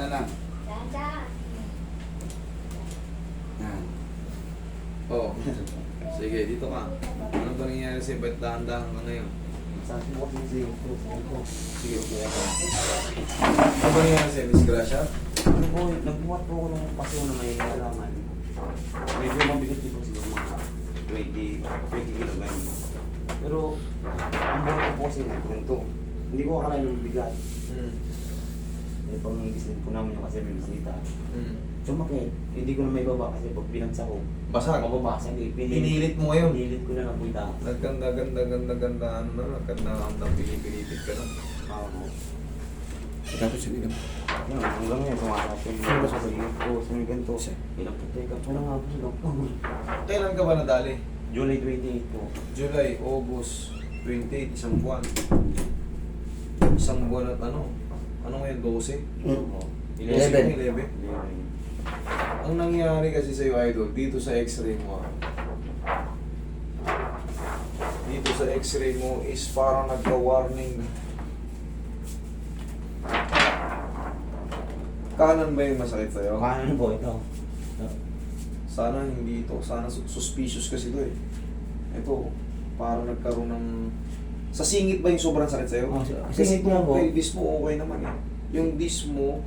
na lang. Dahan-dahan. Yan. Oo. Sige, dito ka. Ano ba nangyayari sa'yo? Ba't dahan-dahan ka ngayon? Sabi kasi ko. Sige, upo ka. Ano ba nangyayari sa'yo, Miss Gracia? Ano po, nagbuhat po ako ng paso na may halaman. Medyo mabigat din po siguro mga 20, 20 kilogram. Pero, ang buhat ko po kasi na ganito. Hindi ko akala yung bigat. Hmm. Eh, pag nangigisin po namin yung kasi may bisita. Hmm. Sumakit. Hindi ko na may baba kasi pag binagsak ko, Basag. mababasa. Hindi, Pinilit mo ngayon. Pinilit ko na lang po itaas. Nagganda, ganda, ganda, ganda, ano na, nagganda, ganda, pinipilitit ka na. Oo. Tapos yung ilam. Yan, hanggang ngayon, sumasap yung mga sa pagiging ko, sa may ganito. Ilang po, teka, wala nga po sila. Kailan ka ba nadali? July 28 po. July, August, 28, isang buwan. Isang buwan at ano? Ano ngayon, 12? Oo. 11. 11. Eleven. Ang nangyari kasi sa'yo, idol, dito sa x-ray mo, ah. dito sa x-ray mo is parang nagka-warning. Kanan ba yung masakit sa'yo? Kanan po ito. Sana hindi ito. Sana su- suspicious kasi ito eh. Ito, parang nagkaroon ng... Sa singit ba yung sobrang sakit sa'yo? Oh, sa- kasi singit itong po. pelvis mo okay naman eh. Yung disc mo,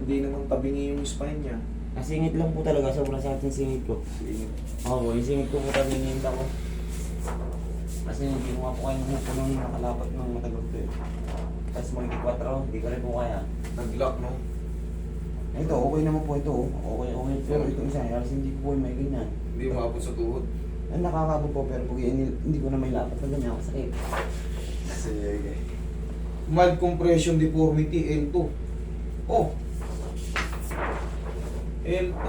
hindi naman tabingi yung spine niya. Nasingit lang po talaga, sobrang sakit yung singit ko. Singit. Oo, yung singit ko po talaga yung ko. Kasi hindi ko nga po kayang hupo nung nakalapat ng matagal ko eh. Tapos mag 4, hindi ko rin po kaya. Nag-lock, no? Ito, okay naman po ito. Okay, okay. Pero ito isa, halos hindi ko po may ganyan. Hindi umabot sa tuhod. Ang nakakabot po, pero pag hindi, hindi ko na may lapat na ganyan, masakit. Sige. Mild compression deformity, L2. Oh! L2.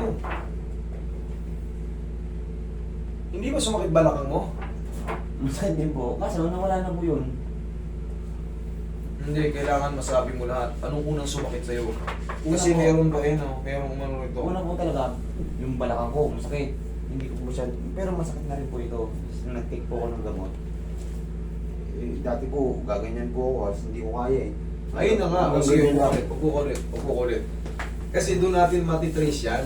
Hindi ba sumakit balakang mo? Masakit din po. Kaso nawala na po yun. Hindi, kailangan masabi mo lahat. Anong unang sumakit sa'yo? Kasi Una po. meron ba eh, no? Meron umano ito. Una po talaga, yung balakang ko, masakit. Hindi ko po siya, pero masakit na rin po ito. Nag-take po ako ng gamot. Eh, dati po, gaganyan po ako kasi hindi ko kaya eh. Ayun na nga. Hanggang sige, ganyan upo ulit. Ulit. Kasi doon natin matitrace yan.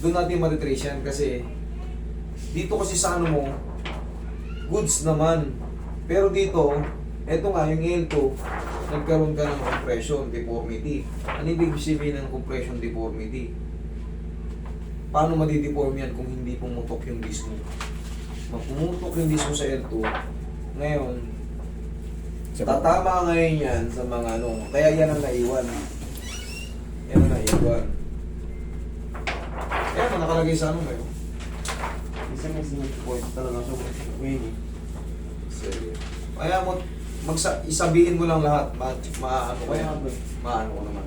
Doon natin matitrace yan kasi dito kasi sa ano mo, goods naman. Pero dito, eto nga, yung L2, nagkaroon ka ng compression deformity. Ano ibig sabihin ng compression deformity? Paano madideform yan kung hindi pumutok yung disc mo? Magpumutok yung disc mo sa L2, ngayon, Tatama ngayon yan sa mga ano, kaya yan ang naiwan. Yan ang naiwan. Kaya ano nakalagay sa ano ngayon? Isa may singit po ito talaga yun eh. Sige. Kaya mo, magsa isabihin mo lang lahat. Ma, ma ano kaya? Eh. Maano ko naman.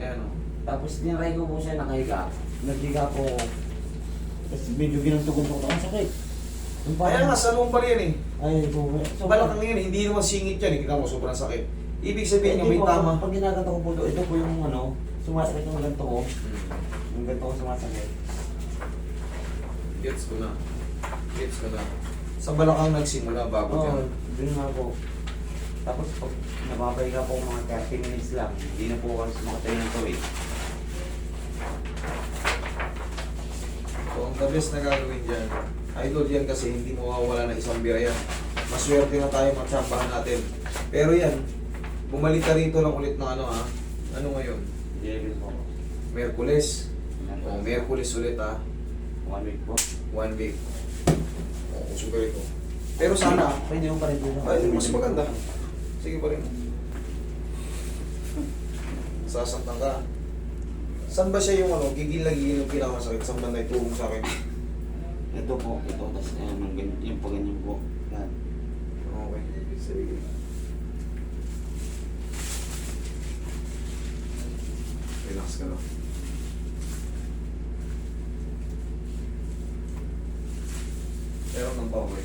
Ayan o. Tapos tinry ko po siya nakahiga. Naghiga po ako. Tapos medyo ginantugon ko. Ang sakit. Yung Kaya nga, sa lumbar yan eh. Ay, po. So, balakang yan, hindi naman singit yan. eh. Kita mo, sobrang sakit. Ibig sabihin niya, may po, tama. Pag ginaganto ko po ito, ito po yung ano, sumasakit yung ganto ko. Yung ganto ko sumasakit. Gets ko na. Gets ko na. Sa balakang nagsimula bago Oo, dyan. dun nga po. Tapos pag nababay ka po mga 30 minutes lang, hindi na po kasi makatayo ng tuwid. So, ang the best na gagawin dyan, idol yan kasi hindi mawawala ng isang biyaya. Maswerte na tayo matsambahan natin. Pero yan, bumalik ka rito lang ulit na ano ha. Ano ngayon? Level po. Merkules. O, Merkules ulit ha. One week po. One week. O, sugar ito. Pero sana, Pwede mo pa rin dito. ay, mas maganda. Sige pa rin. Sasaktan ka. Saan ba siya yung ano, gigil na gigil yung pinakamasakit? Saan ba na itulong sa akin? Ito po, ito. Tapos ayan, yung, gan- yung pa ganyan po. Yan. Okay. Sige. Relax ka lang. Meron ng power.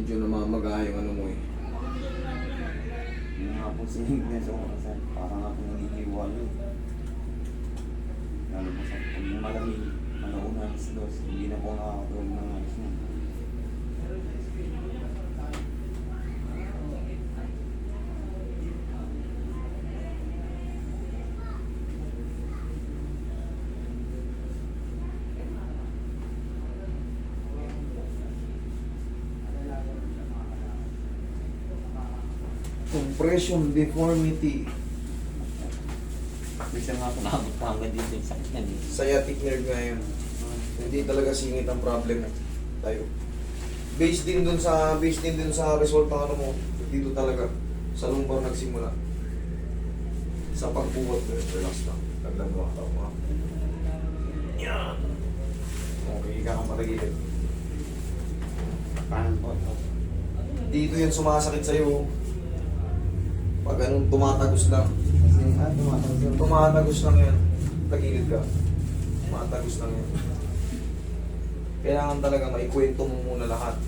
medyo namamaga yung ano mo eh. Yung nga po si Ignace o oh, kasi parang ako naniniwala eh. Lalo po sa pag malamig, malauna alas dos, hindi na po nakakatulog ng ayos na. Compression deformity. Minsan nga po nakabot pa hanggang dito yung sakit na dito. Sciatic nerve nga yun. Hindi talaga singit ang problem mo. Tayo. Based din dun sa based din dun sa result ng ano mo. Dito talaga sa lumbar nagsimula. Sa pagbuhat mo, relax lang. Taglan mo ang mo. Yan. Okay, ka kang patagilid. Paano po ito? Dito yan sumasakit sa'yo. Pag anong tumatagos lang. Ah, tumatawag yun. Tumatagos lang yan. Tagilid ka. Tumatagos lang yan. Kailangan talaga maikwento mo muna lahat.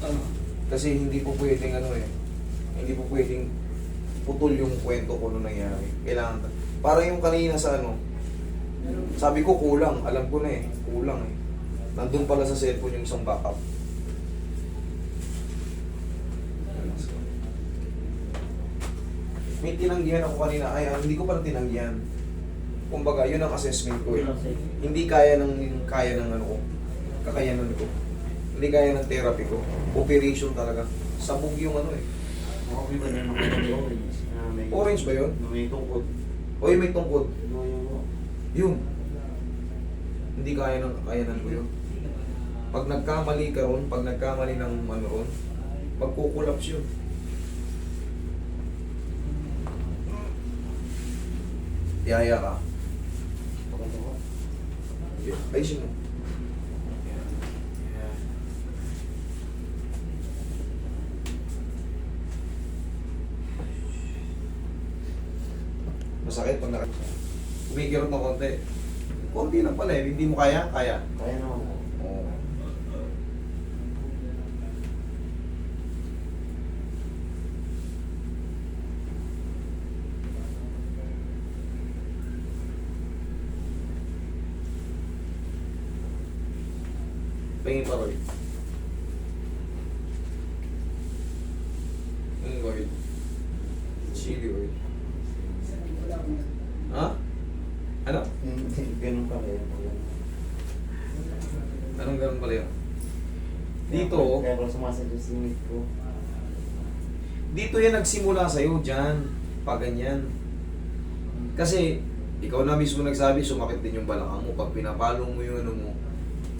Kasi hindi po pwedeng ano eh. Hindi po pwedeng putol yung kwento ko nung nangyari. Kailangan. Para yung kanina sa ano. Sabi ko kulang. Alam ko na eh. Kulang eh. Nandun pala sa cellphone yung isang backup. May tinanggihan ako kanina. Ay, ah, hindi ko pala tinanggihan. Kumbaga, yun ang assessment ko eh. Hindi kaya ng kaya ng ano ko. Kakayanan ko. Hindi kaya ng therapy ko. Operation talaga. Sabog yung ano eh. Okay ba na orange? May, Orange ba yun? may tungkod. O yung may tungkod. No, yung Yun. Hindi kaya ng kakayanan ko yun. Pag nagkamali ka ron, pag nagkamali ng ano ron, magkukulaps yun. Yaya ka. Ayusin mo. Masakit pag naka... Kumikirot ng konti. Konti lang pala eh. Hindi mo kaya? Kaya. Kaya naman po. Oo. Pahingin pa Roy. Pahingin oil. Chili oil. Ha? Ano? Ganun pala yun. Anong ganun pala yun? Dito, Kaya pala sumasakit yung singit ko. Dito yan nagsimula sa'yo, dyan. Pag ganyan. Kasi, ikaw na mismo nagsabi, sumakit din yung balakang mo pag pinapalong mo yung ano mo.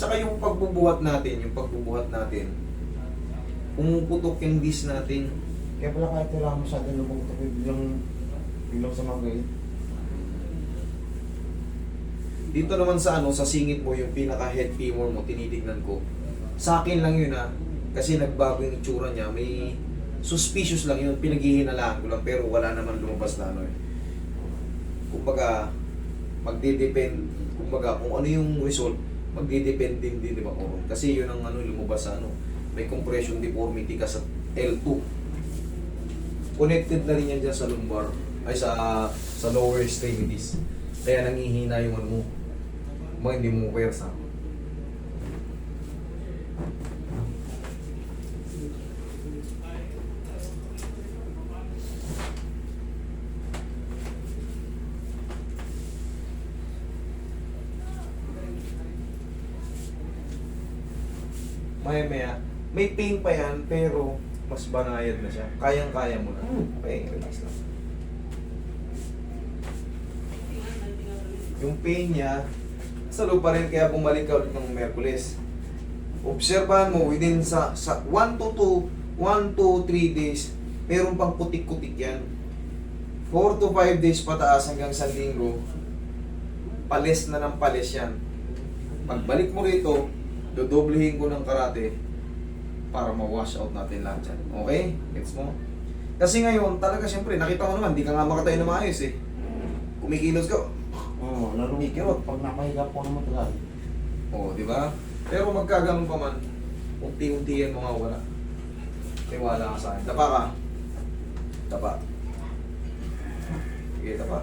Tsaka yung pagbubuhat natin, yung pagbubuhat natin, pumuputok yung disc natin. Kaya pala kahit wala masyado lumutok, biglang, biglang sumagay. Dito naman sa ano, sa singit mo, yung pinaka head femur mo, tinitignan ko. Sa akin lang yun ha, kasi nagbago yung itsura niya, may suspicious lang yun, pinaghihinalaan ko lang, pero wala naman lumabas na ano eh. Kumbaga, magde-depend, kumbaga, kung ano yung result, magde-depend din di ba, kung Kasi yun ang ano, lumabas sa ano, may compression deformity ka sa L2. Connected na rin yan dyan sa lumbar, ay sa sa lower extremities. Kaya nangihina yung ano mo, mga hindi mo pwersa. Maya maya, may pain pa yan, pero mas banayad na siya. Kayang-kaya mo na. Okay, relax lang. Yung pain niya, sa loob pa rin kaya bumalik ka ulit ng Merkulis. Obserbahan mo within sa sa 1 to 2, 1 to 3 days, meron pang kutik-kutik yan. 4 to 5 days pataas hanggang sa linggo, palis na ng palis yan. Pagbalik mo rito, dodoblehin ko ng karate para ma-wash out natin lahat yan. Okay? Gets mo? Kasi ngayon, talaga siyempre, nakita mo naman, di ka nga makatayo na maayos eh. Kumikilos ka, Oo, lalo Ikirot. pag napahiga po ng matagal. Oo, di ba? Pero magkaganon pa man, unti-unti yan mga wala. Tiwala ka sa akin. Tapa ka. Tapa. Sige, tapa.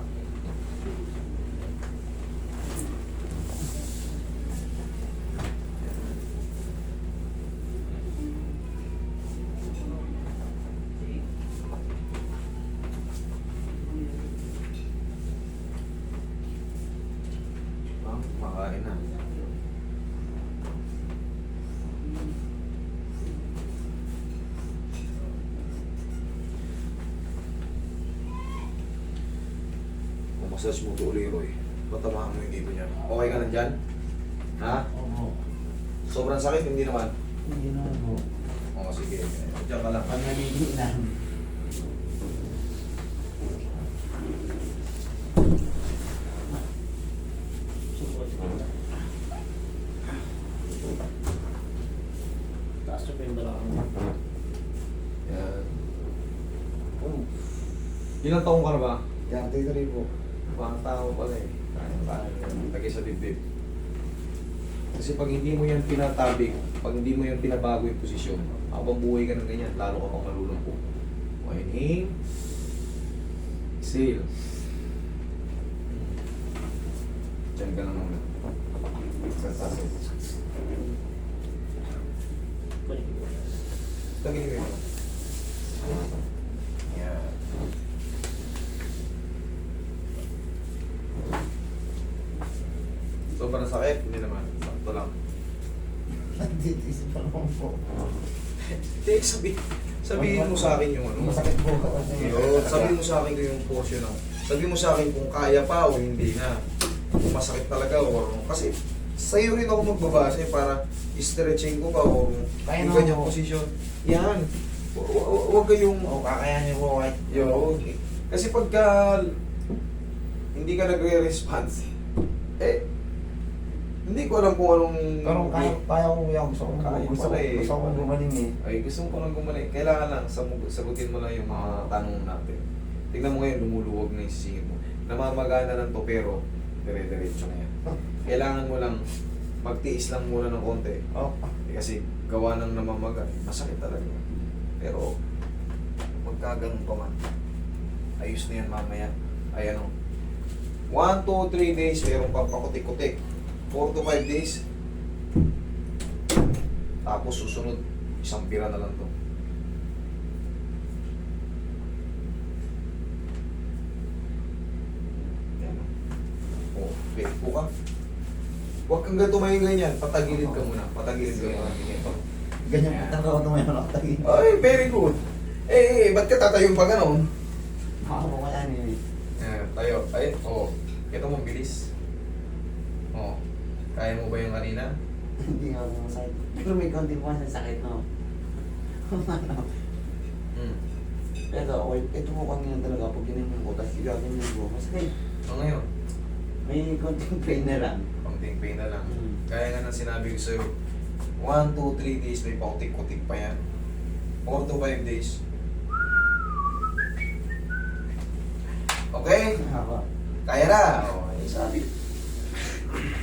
Makain na. Mamasage mo ito uli, Roy. Matamaan mo yung dito niya. Okay ka na dyan? Ha? Oo. Sobrang sakit, hindi naman. Hindi naman po. Oo, sige. Diyan ka lang. Pag nagiging lang. Taas pa yung balakang. Yan. Ilang taong ka na ba? Dati ko rin po. Mga tao pala eh. Lagi sa dibdib. Kasi pag hindi mo yan pinatabig, pag hindi mo yan pinabago yung posisyon, habang buhay ka ng ganyan, lalo ka pang malulumpo. O inhale. Exhale. Diyan ka lang muna. Tagilin mo yun. Yan. Sobrang sakit? Hindi naman. Sakto lang. Nagtitis pa naman po. Hindi, sabi, sabihin mo sa akin yung ano. Masakit po. Yun, sabihin mo sa akin kung yung portion ng... Sabihin mo sa akin kung kaya pa o hindi na. Kung masakit talaga o ano. Kasi sa'yo rin ako magbabase para stretching ko pa o Kaya yung ganyang posisyon. Yan. Hu- hu- Huwag kayong... Oo, kakayanin po kahit. Yun. Kasi pagka hindi ka nagre-response, eh, hindi ko alam kung anong... Pero kaya, kaya ko kuya, gusto ko, Kaya gusto ko, eh. gusto ko gumaling eh. Ay, gusto ko lang gumaling. Kailangan lang, sagutin mo lang yung mga tanong natin. Tingnan mo ngayon, lumuluwag na yung sisingit mo. Namamagana lang to, pero dire-diretso na yan. Kailangan mo lang, magtiis lang muna ng konti. Oh, Eh, kasi gawa ng namamaga, masakit talaga. Pero, magkaganon pa man. Ayos na yan mamaya. Ay ano, 1, 2, 3 days, meron pang pakutik-kutik. 4 to 5 days. Tapos susunod, isang pira na lang to. Yan. Oh, okay, po ka. Huwag kang ganito may ganyan. Patagilid ka muna. Patagilid ka muna. ganyan po talaga ako tumayo na katagin. Ay, very good. Eh, eh, ba't ka tatayong pa ganon? Niya eh. Eh, tayo. Ay, oo. Oh. Ito mong bilis. Oh. Kaya mo ba yung kanina? Hindi nga ako masakit. Pero may konti po kasi sakit no. Hmm. Pero okay, ito po kanina talaga pag ginanyan ko, tapos igaganyan ko, masakit. So ngayon, May konting pain na lang. konting pain na lang. Mm. Kaya nga nang sinabi ko sa'yo, 1, 2, 3 days, may pautik-kutik pa yan. 4 to 5 days. Okay? Ako. Kaya na. Okay, sabi.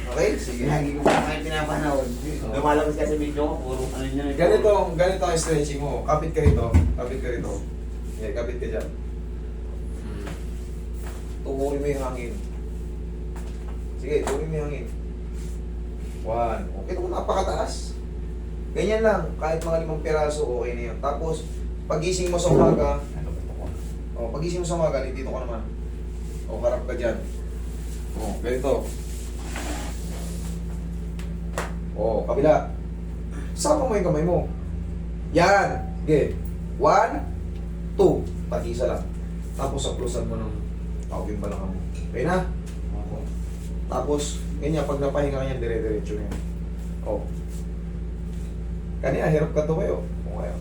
Okay? Sige. Lagi ko pa kayo pinapanood. Lumalabas kasi video ko, puro ano niya. Ganito, ganito ang stretching mo. Kapit ka rito. Kapit ka rito. Yeah, kapit ka dyan. Hmm. Tukurin mo yung hangin. Sige, tukurin mo yung hangin. One. Okay, ito napakataas. Ganyan lang. Kahit mga limang piraso, okay na yan. Tapos, pagising mo sa umaga, Ano ba ito ko? o, pagising mo sa umaga, dito ka naman. O, harap ka dyan. O, ganito. O, kabila. Sama mo yung kamay mo. Yan. Okay. One, two. Pati isa lang. Tapos saplusan mo ng tawagin ba mo. Okay na? Ako. Tapos, ganyan, pag napahinga ka yan, dire-diretso na yan. O. Kanina, hirap ka tumayo. O kaya.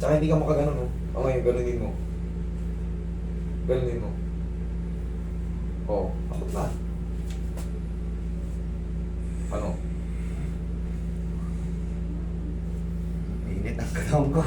Tsaka hindi ka makaganon, no? O ngayon, ganunin mo. Ganunin mo. O, abot na. Ano? Mainit ang katawan ko.